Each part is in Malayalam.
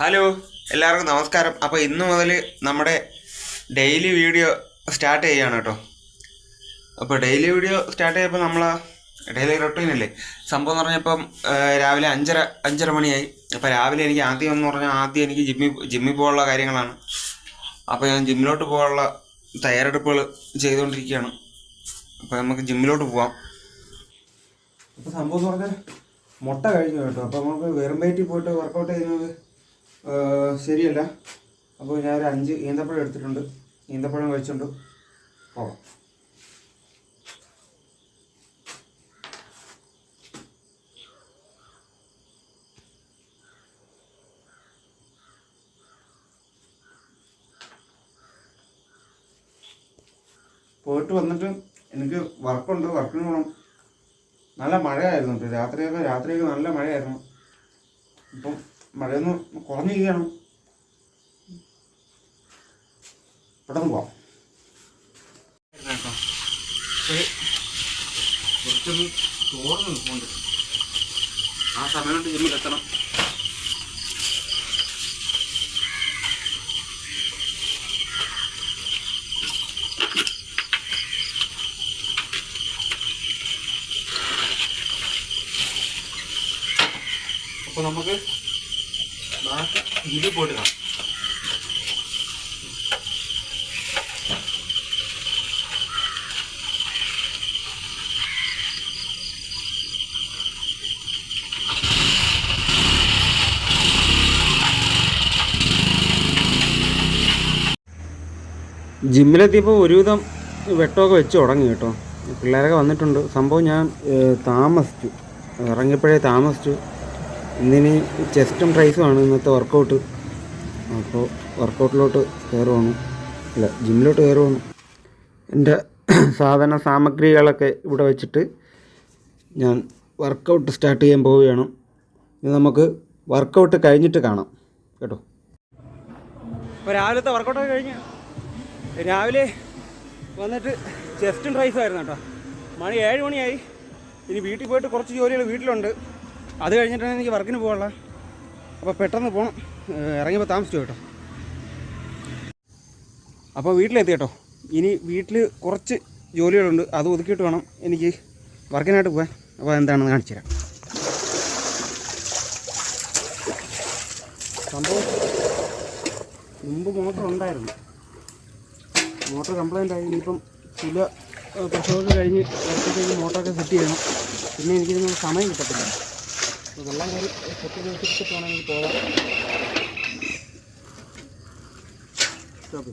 ഹലോ എല്ലാവർക്കും നമസ്കാരം. അപ്പോൾ ഇന്ന് മുതൽ നമ്മുടെ ഡെയിലി വീഡിയോ സ്റ്റാർട്ട് ചെയ്യുകയാണ് കേട്ടോ. അപ്പോൾ ഡെയിലി വീഡിയോ സ്റ്റാർട്ട് ചെയ്തപ്പോൾ നമ്മൾ ഡെയിലി റൊട്ടീൻ അല്ലേ? സംഭവം എന്ന് പറഞ്ഞപ്പം രാവിലെ അഞ്ചര അഞ്ചര മണിയായി. അപ്പോൾ രാവിലെ എനിക്ക് ആദ്യം എന്ന് പറഞ്ഞാൽ ആദ്യം എനിക്ക് ജിമ്മിൽ ജിമ്മിൽ പോകാനുള്ള കാര്യങ്ങളാണ്. അപ്പോൾ ഞാൻ ജിമ്മിലോട്ട് പോകാനുള്ള തയ്യാറെടുപ്പുകൾ ചെയ്തുകൊണ്ടിരിക്കുകയാണ് അപ്പോൾ നമുക്ക് ജിമ്മിലോട്ട് പോവാം. അപ്പോൾ സംഭവം എന്ന് പറഞ്ഞാൽ മുട്ട കഴിഞ്ഞു കേട്ടോ. അപ്പോൾ നമുക്ക് വെറും വയറ്റിൽ പോയിട്ട് വർക്കൗട്ട് ചെയ്യുന്നത് ശരിയല്ല. അപ്പോൾ ഞാൻ ഒരു അഞ്ച് ഈന്തപ്പഴം എടുത്തിട്ടുണ്ട്. ഈന്തപ്പഴം കഴിച്ചുകൊണ്ട് പോകാം പോയിട്ട് വന്നിട്ട് എനിക്ക് വർക്കുണ്ട്. വർക്കിന് പോകണം നല്ല മഴയായിരുന്നു രാത്രിയൊക്കെ രാത്രിയൊക്കെ നല്ല മഴയായിരുന്നു. ഇപ്പം മഴയൊന്ന് കുറഞ്ഞിരിക്കുകയാണ് പെട്ടെന്ന് പോവാം. കുറച്ചൊന്ന് ആ സമയം കൊണ്ട് ജിമ്മിൽ എത്തണം അപ്പോൾ നമുക്ക് ബാക്കി ഇത് പോയിട്ട് കാണാം. ജിമ്മിലെത്തിയപ്പോൾ ഒരുവിധം വെട്ടമൊക്കെ വെച്ച് തുടങ്ങി കേട്ടോ. പിള്ളേരൊക്കെ വന്നിട്ടുണ്ട്. സംഭവം ഞാൻ താമസിച്ചു. ഇറങ്ങിയപ്പോഴേ താമസിച്ചു. ഇന്നിനി ചെസ്റ്റും ട്രൈസുമാണ് ഇന്നത്തെ വർക്കൗട്ട് അപ്പോൾ വർക്കൗട്ടിലോട്ട് കയറുവാണ് അല്ല ജിമ്മിലോട്ട് കയറുവാണ് എന്റെ സാധന സാമഗ്രികളൊക്കെ ഇവിടെ വെച്ചിട്ട് ഞാൻ വർക്കൗട്ട് സ്റ്റാർട്ട് ചെയ്യാൻ പോവുകയാണ്. ഇത് നമുക്ക് വർക്കൗട്ട് കഴിഞ്ഞിട്ട് കാണാം. കേട്ടോ? അപ്പോൾ രാവിലത്തെ വർക്കൗട്ടൊക്കെ കഴിഞ്ഞ് രാവിലെ വന്നിട്ട് ചെസ്റ്റും ട്രൈസും ആയിരുന്നു കേട്ടോ. മണി ഏഴ് മണിയായി. ഇനി വീട്ടിൽ പോയിട്ട് കുറച്ച് ജോലികൾ വീട്ടിലുണ്ട്. അത് കഴിഞ്ഞിട്ടാണ് എനിക്ക് വർക്കിന് പോകാനുള്ള അപ്പോൾ പെട്ടെന്ന് പോകണം ഇറങ്ങിയപ്പോൾ താമസിച്ചു കേട്ടോ. അപ്പോൾ വീട്ടിലെത്തി കേട്ടോ. ഇനി വീട്ടിൽ കുറച്ച് ജോലികളുണ്ട്. അത് ഒതുക്കിയിട്ട് വേണം എനിക്ക് വർക്കിനായിട്ട് പോകാൻ. അപ്പോൾ എന്താണെന്ന് കാണിച്ചു തരാം. സംഭവം മുമ്പ് മോട്ടർ ഉണ്ടായിരുന്നു. മോട്ടർ കംപ്ലൈന്റ് ആയി. ഇനിയിപ്പം ചില പ്രശ്നങ്ങൾ കഴിഞ്ഞ് ഇറക്കത്തേക്ക് മോട്ടറൊക്കെ സെറ്റ് ചെയ്യണം. പിന്നെ എനിക്കിതിനുള്ള സമയം കിട്ടത്തില്ല. വെള്ളം കയറി സെറ്റ് ചെയ്ത് വെച്ചിട്ട് പോകാം. സ്റ്റോപ്പ്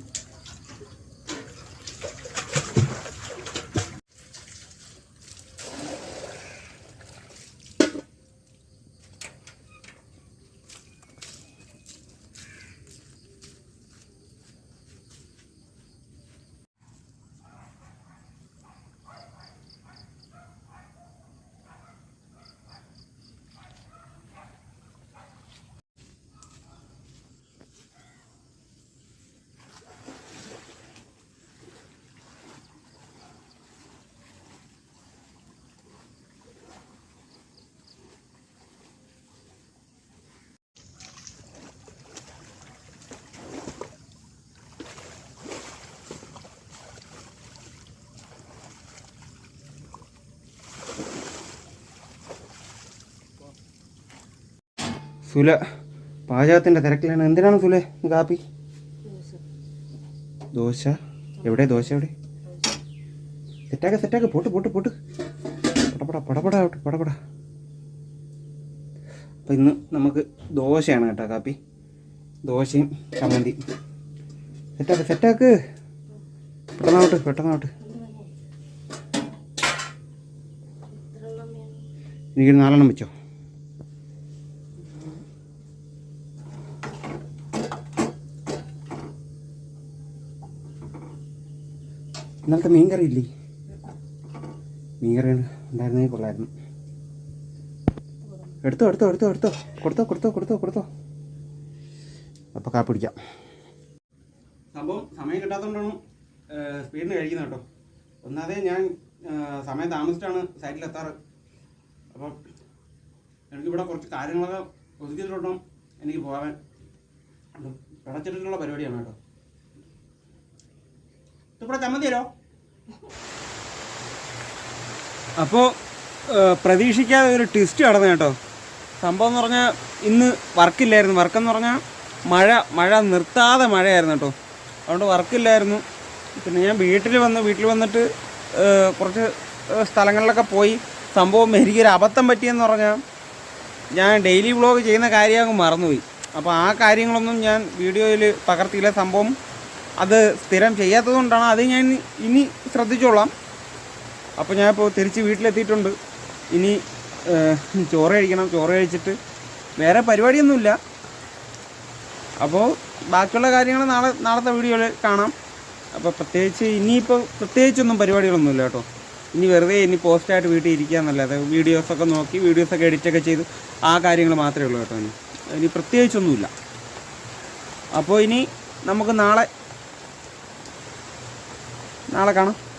സുല പാചകത്തിന്റെ തിരക്കിലാണ്. എന്തിനാണ് സുലെ കാപ്പി? ദോശ. എവിടെ? ദോശ എവിടെ? സെറ്റാക്ക സെറ്റാക്ക. പോട്ട് പോട്ട് പോട്ട്. പടപട പടപട പടപട. അപ്പം ഇന്ന് നമുക്ക് ദോശയാണ് കേട്ടോ കാപ്പി. ദോശയും ചമ്മന്തി സെറ്റാക്ക് സെറ്റാക്ക്. പെട്ടെന്നാവട്ടെ പെട്ടെന്നാവട്ടെ എനിക്ക് നാലെണ്ണം വെച്ചോ? ഇന്നലത്തെ മീൻ കറി ഇല്ലേ മീൻ കറി ഉണ്ടായിരുന്നെങ്കിൽ കൊള്ളായിരുന്നു. എടുത്തോ എടുത്തോ എടുത്തോ എടുത്തോ. കൊടുത്തോ കൊടുത്തോ കൊടുത്തോ കൊടുത്തോ. അപ്പോൾ കാപ്പി പിടിക്കാം സംഭവം സമയം കിട്ടാത്തതുകൊണ്ടാണ് സ്പീഡിന് കഴിക്കുന്നത് കേട്ടോ. ഒന്നാതെ ഞാൻ സമയം താമസിച്ചാണ് സൈറ്റിലെത്താറ് അപ്പം എനിക്കിവിടെ കുറച്ച് കാര്യങ്ങളൊക്കെ ഒതുക്കിയിട്ടുണ്ടോ എനിക്ക് പോകാൻ പിടച്ചിട്ടുള്ള പരിപാടിയാണ് കേട്ടോ. അപ്പോൾ പ്രതീക്ഷിക്കാതെ ഒരു ട്വിസ്റ്റ് നടന്നു കേട്ടോ. സംഭവം എന്ന് പറഞ്ഞാൽ ഇന്ന് വർക്കില്ലായിരുന്നു. വർക്കെന്ന് പറഞ്ഞാൽ മഴ മഴ നിർത്താതെ മഴയായിരുന്നു കേട്ടോ. അതുകൊണ്ട് വർക്കില്ലായിരുന്നു. പിന്നെ ഞാൻ വീട്ടിൽ വന്ന് വീട്ടിൽ വന്നിട്ട് കുറച്ച് സ്ഥലങ്ങളിലൊക്കെ പോയി സംഭവം എനിക്കൊരു അബദ്ധം പറ്റിയെന്ന് പറഞ്ഞാൽ ഞാൻ ഡെയിലി വ്ളോഗ് ചെയ്യുന്ന കാര്യം അങ്ങ് മറന്നുപോയി. അപ്പോൾ ആ കാര്യങ്ങളൊന്നും ഞാൻ വീഡിയോയിൽ പകർത്തിയില്ല. സംഭവം അത് സ്ഥിരം ചെയ്യാത്തത് കൊണ്ടാണ് അത് ഞാൻ ഇനി ശ്രദ്ധിച്ചോളാം. അപ്പോൾ ഞാൻ ഇപ്പോൾ തിരിച്ച് വീട്ടിലെത്തിയിട്ടുണ്ട്. ഇനി ചോറ് കഴിക്കണം. ചോറ് കഴിച്ചിട്ട് വേറെ പരിപാടിയൊന്നുമില്ല. അപ്പോൾ ബാക്കിയുള്ള കാര്യങ്ങൾ നാളെ നാളത്തെ വീഡിയോയിൽ കാണാം. അപ്പോൾ പ്രത്യേകിച്ച് ഇനിയിപ്പോൾ പ്രത്യേകിച്ചൊന്നും പരിപാടികളൊന്നുമില്ല കേട്ടോ. ഇനി വെറുതെ ഇനി പോസ്റ്റായിട്ട് വീട്ടിൽ ഇരിക്കുക എന്നല്ലാതെ വീഡിയോസൊക്കെ നോക്കി വീഡിയോസൊക്കെ എഡിറ്റൊക്കെ ചെയ്ത് ആ കാര്യങ്ങൾ മാത്രമേ ഉള്ളൂ കേട്ടോ ഇനി. ഇനി പ്രത്യേകിച്ചൊന്നുമില്ല. അപ്പോൾ ഇനി നമുക്ക് നാളെ നാളെ കാണാം.